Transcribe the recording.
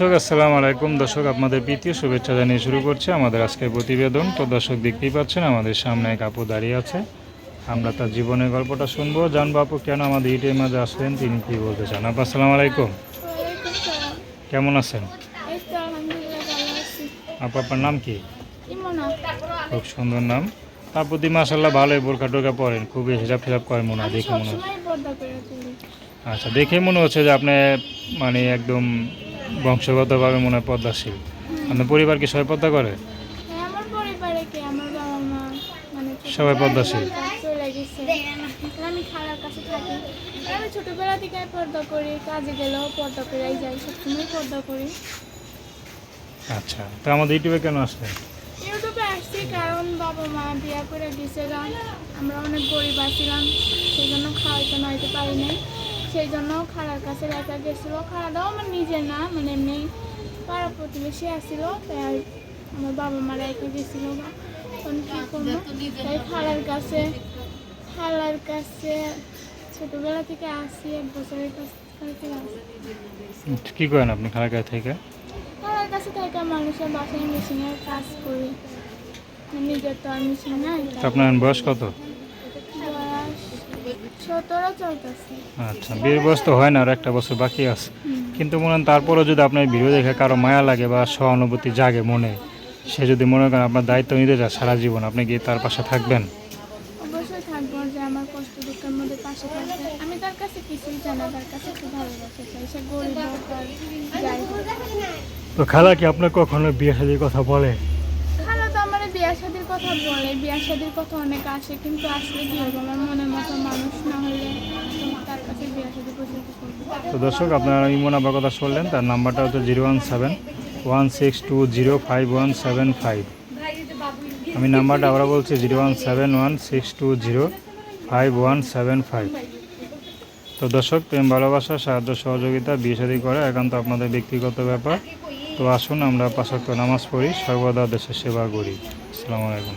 দর্শক আসসালামু আলাইকুম। দর্শক আপনাদের প্রীতীয় শুভেচ্ছা জানিয়ে শুরু করছি আমাদের আজকের প্রতিবেদন। তো দর্শক দেখতেই পাচ্ছেন আমাদের সামনে এক আপু দাঁড়িয়ে আছে। আমরা তার জীবনের গল্পটা শুনব। জানব আপু কেন আমাদের ইটের মাঝে আসলেন তিনি কি বলতে চান? আপু আসসালামু আলাইকুম। কেমন আছেন। আপু আপনার নাম কি? খুব সুন্দর নাম। আপু দি মাসাল্লাহ ভালোই বোরখা টোরখা পরেন। খুবই হিসাব ফিসাব করেন মনে হয় দেখে মনে হচ্ছে। আচ্ছা দেখে মনে হচ্ছে যে আপনি মানে একদম বংশগতভাবে মনে হয় পদ্মাশীল। আপনার পরিবার কি সবাই পদ্মা করে? হ্যাঁ, আমার পরিবারে কে? আমার বাবা মা মানে সবাই। থেকে চলে আমি থাকি। আমি ছোটবেলা থেকে পর্দা করি কাজে গেলেও পর্দা করেই যাই সবসময় পর্দা করি। আচ্ছা তো আমাদের ইউটিউবে কেন আসলেন ইউটিউবে আসছি কারণ বাবা মা বিয়া করে আমরা অনেক গরিব আছিলাম সেই জন্য খাওয়াইতে নয়তে পারি নাই। সেই জন্য খালার কাছে রেখা গেছিল খালাটাও আমার নিজের না মানে এমনি পাড়া প্রতিবেশী আসছিল তাই আমার বাবা মা রেখে গেছিল তখন কী করব? তাই খালার কাছে খালার কাছে ছোটোবেলা থেকে আসি এক বছরের কাছ থেকে আসি। কি করেন আপনি খালাকায় থেকে? খালার কাছে থাকা মানুষের বাসায় মেশিনের কাজ করি। নিজের তো আর মেশিন নাই আপনার বয়স কত? আচ্ছা বিয়ের বয়স তো হয় না আর একটা বছর বাকি আছে। কিন্তু মনে হয় তারপরেও যদি আপনার ভিডিও দেখে কারও মায়া লাগে বা সহানুভূতি জাগে মনে সে যদি মনে করেন আপনার দায়িত্ব নিতে চায় সারা জীবন আপনি কি তার পাশে থাকবেন? তো খালা কি আপনার কখনো বিয়ে শাদির কথা বলে? খালা তো আমার বিয়া শাদির কথা বলে। বিয়া শাদির কথা অনেক আসে কিন্তু আসলে কি হবে? আমার মনের মতো মানুষ না হলে আমি তার কাছে বিয়া শাদি পর্যন্ত করব তো দর্শক, আপনারা ইমন আবার কথা শুনলেন, তার নাম্বারটা হচ্ছে zero one seven, one six two zero five one seven five. আমি নাম্বারটা আবার বলছি, zero one seven one six two zero five one seven five. তো দর্শক, প্রেম, ভালোবাসা, সাহায্য, সহযোগিতা, বিয়ে করে একান্ত আপনাদের ব্যক্তিগত ব্যাপার। তো আসুন, আমরা পাশাক্ত নামাজ পড়ি, সর্বদা দেশের সেবা করি। আসসালামু আলাইকুম।